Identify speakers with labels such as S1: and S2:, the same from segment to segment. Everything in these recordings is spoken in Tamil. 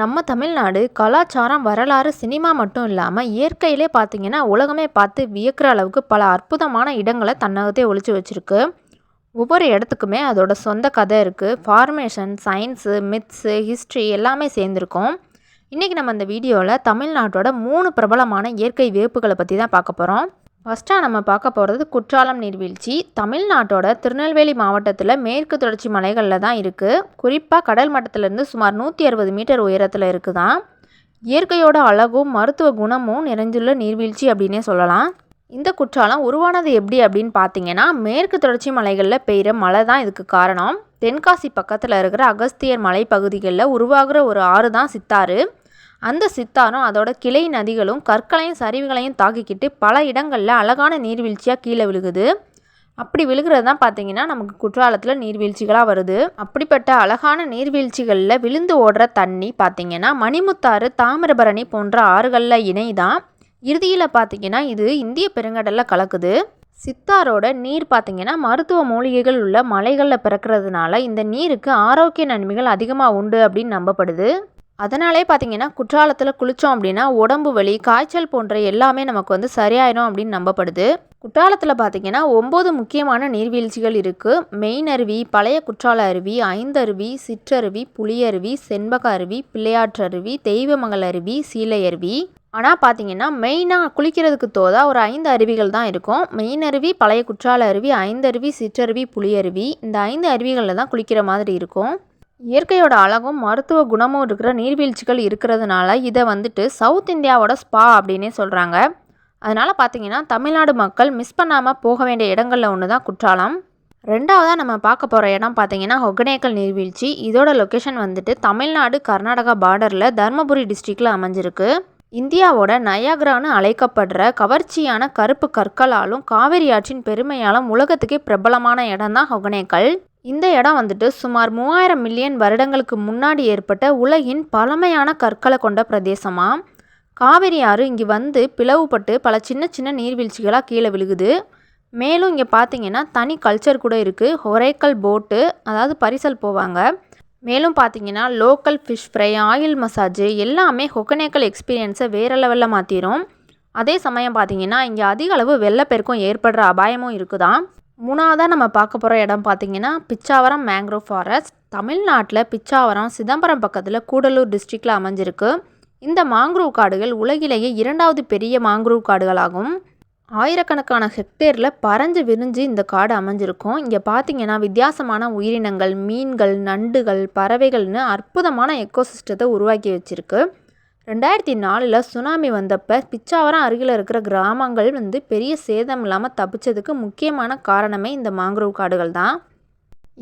S1: நம்ம தமிழ்நாடு கலாச்சாரம் வரலாறு சினிமா மட்டும் இல்லாமல் இயற்கையிலே பார்த்திங்கன்னா உலகமே பார்த்து வியக்கிற அளவுக்கு பல அற்புதமான இடங்களை தன்னகத்தே ஒழிச்சு வச்சுருக்கு. ஒவ்வொரு இடத்துக்குமே அதோட சொந்த கதை இருக்குது ஃபார்மேஷன் சயின்ஸு மித்ஸு ஹிஸ்ட்ரி எல்லாமே சேர்ந்துருக்கோம். இன்றைக்கி நம்ம இந்த வீடியோவில் தமிழ்நாட்டோட மூணு பிரபலமான இயற்கை வியப்புகளை பற்றி தான் பார்க்க போகிறோம் ஃபஸ்ட்டாக நம்ம பார்க்க போகிறது குற்றாலம் நீர்வீழ்ச்சி. தமிழ்நாட்டோட திருநெல்வேலி மாவட்டத்தில் மேற்கு தொடர்ச்சி மலைகளில் தான் இருக்குது குறிப்பாக கடல் மட்டத்திலேருந்து சுமார் நூற்றி அறுபது மீட்டர் உயரத்தில் இருக்குதான். இயற்கையோட அழகும் மருத்துவ குணமும் நிறைஞ்சுள்ள நீர்வீழ்ச்சி அப்படின்னே சொல்லலாம். இந்த குற்றாலம் உருவானது எப்படி அப்படின்னு பார்த்தீங்கன்னா மேற்கு தொடர்ச்சி மலைகளில் பெய்கிற மழை தான் இதுக்கு காரணம். தென்காசி பக்கத்தில் இருக்கிற அகஸ்தியர் மலை பகுதிகளில் உருவாகிற ஒரு ஆறு தான் சித்தாறு. அந்த சித்தாரும் அதோட கிளை நதிகளும் கற்களையும் சரிவுகளையும் தாக்கிக்கிட்டு பல இடங்களில் அழகான நீர்வீழ்ச்சியாக கீழே விழுகுது. அப்படி விழுகிறது தான் பார்த்தீங்கன்னா நமக்கு குற்றாலத்தில் நீர்வீழ்ச்சிகளாக வருது. அப்படிப்பட்ட அழகான நீர்வீழ்ச்சிகளில் விழுந்து ஓடுற தண்ணி பார்த்தீங்கன்னா மணிமுத்தாறு தாமிரபரணி போன்ற ஆறுகளில் இணை தான் இறுதியில் பார்த்தீங்கன்னா இது இந்திய பெருங்கடலில் கலக்குது. சித்தாரோட நீர் பார்த்திங்கன்னா மருத்துவ மூலிகைகள் உள்ள மலைகளில் பிறக்கிறதுனால இந்த நீருக்கு ஆரோக்கிய நன்மைகள் அதிகமாக உண்டு அப்படின்னு நம்பப்படுது. அதனாலே பார்த்தீங்கன்னா குற்றாலத்தில் குளித்தோம் அப்படின்னா உடம்பு வலி காய்ச்சல் போன்ற எல்லாமே நமக்கு வந்து சரியாயிடும் அப்படின்னு நம்பப்படுது. குற்றாலத்தில் பார்த்திங்கன்னா ஒம்பது முக்கியமான நீர்வீழ்ச்சிகள் இருக்குது மெயின் அருவி பழைய குற்றால அருவி ஐந்தருவி சிற்றருவி புளியருவி செண்பக அருவி பிள்ளையாற்றருவி தெய்வமங்கல் அருவி சீலை அருவி. ஆனால் பார்த்தீங்கன்னா மெயினாக குளிக்கிறதுக்கு தோதா ஒரு ஐந்து அருவிகள் தான் இருக்கும். மெயின் அருவி பழைய குற்றால அருவி ஐந்தருவி சிற்றருவி புளியருவி இந்த ஐந்து அருவிகளில் தான் குளிக்கிற மாதிரி இருக்கும். இயற்கையோட அழகும் மருத்துவ குணமும் இருக்கிற நீர்வீழ்ச்சிகள் இருக்கிறதுனால இதை வந்துட்டு சவுத் இந்தியாவோட ஸ்பா அப்படின்னே சொல்கிறாங்க அதனால் பார்த்தீங்கன்னா தமிழ்நாடு மக்கள் மிஸ் பண்ணாமல் போக வேண்டிய இடங்களில் ஒன்று தான் குற்றாலம். ரெண்டாவதாக நம்ம பார்க்க போகிற இடம் பார்த்தீங்கன்னா ஒகனேக்கல் நீர்வீழ்ச்சி. இதோட லொக்கேஷன் வந்துட்டு தமிழ்நாடு கர்நாடகா பார்டரில் தருமபுரி டிஸ்ட்ரிக்டில் அமைஞ்சிருக்கு. இந்தியாவோட நயாகரான்னு அழைக்கப்படுற கவர்ச்சியான கருப்பு கற்களாலும் காவிரி ஆற்றின் பெருமையாலும் உலகத்துக்கே பிரபலமான இடம் தான் ஒகனேக்கல். இந்த இடம் வந்துட்டு சுமார் மூவாயிரம் மில்லியன் வருடங்களுக்கு முன்னாடி ஏற்பட்ட உலகின் பழமையான கற்களை கொண்ட பிரதேசமாக காவிரி ஆறு இங்கே வந்து பிளவுபட்டு பல சின்ன சின்ன நீர்வீழ்ச்சிகளாக கீழே விழுகுது. மேலும் இங்கே பார்த்தீங்கன்னா தனி கல்ச்சர் கூட இருக்குது ஹொரேக்கல் போட்டு அதாவது பரிசல் போவாங்க. மேலும் பார்த்தீங்கன்னா local fish fry oil massage எல்லாமே ஹொக்கனேக்கல் எக்ஸ்பீரியன்ஸை வேறு லெவலில் மாற்றிடும் அதே சமயம் பார்த்தீங்கன்னா இங்கே அதிக அளவு வெள்ளப்பெருக்கம் ஏற்படுற அபாயமும் இருக்குதான் மூணாவதாக நம்ம பார்க்க போகிற இடம் பார்த்திங்கன்னா பிச்சாவரம் மேங்க்ரோவ் ஃபாரஸ்ட் தமிழ்நாட்டில் பிச்சாவரம் சிதம்பரம் பக்கத்தில் கூடலூர் டிஸ்ட்ரிக்டில் அமைஞ்சிருக்கு. இந்த மாங்க்ரூவ் காடுகள் உலகிலேயே இரண்டாவது பெரிய மாங்க்ரூவ் காடுகளாகும். ஆயிரக்கணக்கான ஹெக்டேரில் பறஞ்சு விரிஞ்சு இந்த காடு அமைஞ்சிருக்கும். இங்கே பார்த்தீங்கன்னா வித்தியாசமான உயிரினங்கள் மீன்கள் நண்டுகள் பறவைகள்னு அற்புதமான எக்கோசிஸ்டத்தை உருவாக்கி வச்சுருக்கு. ரெண்டாயிரத்தி நாலில் சுனாமி வந்தப்போ பிச்சாவரம் அருகில் இருக்கிற கிராமங்கள் வந்து பெரிய சேதம் இல்லாமல் தப்பிச்சதுக்கு முக்கியமான காரணமே இந்த மாங்க்ரோவ் காடுகள் தான்.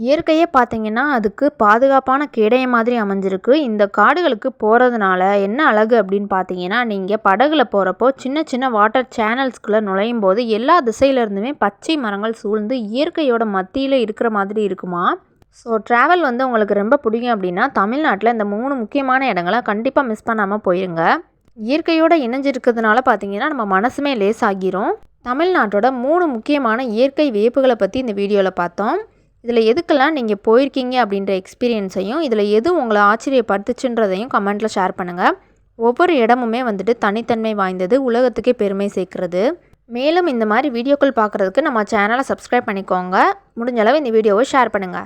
S1: இயற்கையே பார்த்தீங்கன்னா அதுக்கு பாதுகாப்பான கேடைய மாதிரி அமைஞ்சிருக்கு. இந்த காடுகளுக்கு போகிறதுனால என்ன அழகு அப்படின்னு பார்த்தீங்கன்னா நீங்கள் படகுல போகிறப்போ சின்ன சின்ன வாட்டர் சேனல்ஸ்குள்ளே நுழையும் போது எல்லா திசையிலேருந்துமே பச்சை மரங்கள் சூழ்ந்து இயற்கையோட மத்தியில் இருக்கிற மாதிரி இருக்குமா? ஸோ ட்ராவல் வந்து உங்களுக்கு ரொம்ப பிடிக்கும் அப்படின்னா தமிழ்நாட்டில் இந்த மூணு முக்கியமான இடங்களை கண்டிப்பாக மிஸ் பண்ணாமல் போயிருங்க. இயற்கையோடு இணைஞ்சிருக்கிறதுனால பார்த்தீங்கன்னா நம்ம மனசுமே லேஸ் ஆகிரும் தமிழ்நாட்டோட மூணு முக்கியமான இயற்கை வியப்புகளை பற்றி இந்த வீடியோவில் பார்த்தோம். இதில் எதுக்கெல்லாம் நீங்கள் போயிருக்கீங்க அப்படின்ற எக்ஸ்பீரியன்ஸையும் இதில் எது உங்களை ஆச்சரியப்படுத்துச்சுன்றதையும் கமெண்ட்டில் ஷேர் பண்ணுங்கள் ஒவ்வொரு இடமுமே வந்துட்டு தனித்தன்மை வாய்ந்தது உலகத்துக்கே பெருமை சேர்க்குறது. மேலும் இந்த மாதிரி வீடியோக்கள் பார்க்குறதுக்கு நம்ம சேனலை சப்ஸ்கிரைப் பண்ணிக்கோங்க. முடிஞ்சளவு இந்த வீடியோவை ஷேர் பண்ணுங்கள்